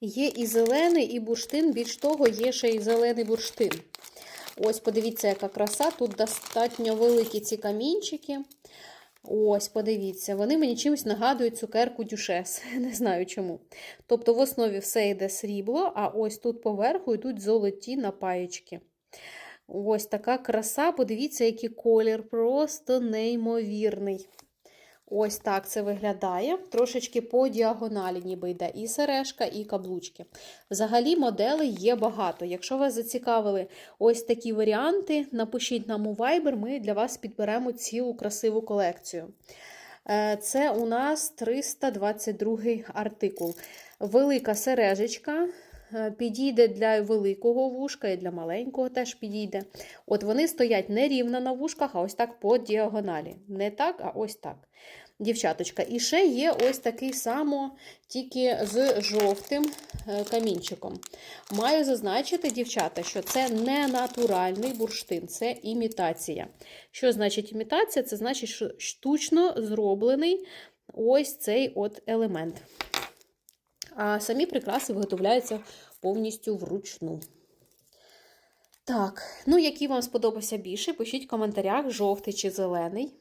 Є і зелений, і бурштин, більш того, є ще і зелений бурштин. Ось, подивіться, яка краса. Тут достатньо великі ці камінчики. Ось, подивіться, вони мені чимось нагадують цукерку дюшес. Не знаю чому. Тобто в основі все йде срібло, а ось тут поверху йдуть золоті напаєчки. Ось така краса, подивіться, який колір, просто неймовірний. Ось так це виглядає. Трошечки по діагоналі, ніби йде і сережка, і каблучки. Взагалі, моделей є багато. Якщо вас зацікавили ось такі варіанти, напишіть нам у Viber, ми для вас підберемо цілу красиву колекцію. Е, Це у нас 322 артикул. Велика сережечка. Е, Підійде для великого вушка і для маленького теж підійде. От вони стоять не рівно на вушках, а ось так по діагоналі. Не так, а ось так. Дівчаточка. І ще є ось такий само, тільки з жовтим е, камінчиком. Маю зазначити, дівчата, що це не натуральний бурштин, це імітація. Що значить імітація? Це значить, що штучно зроблений ось цей от елемент. А самі прикраси виготовляються повністю вручну. Так, ну який вам сподобався більше, пишіть в коментарях, жовтий чи зелений.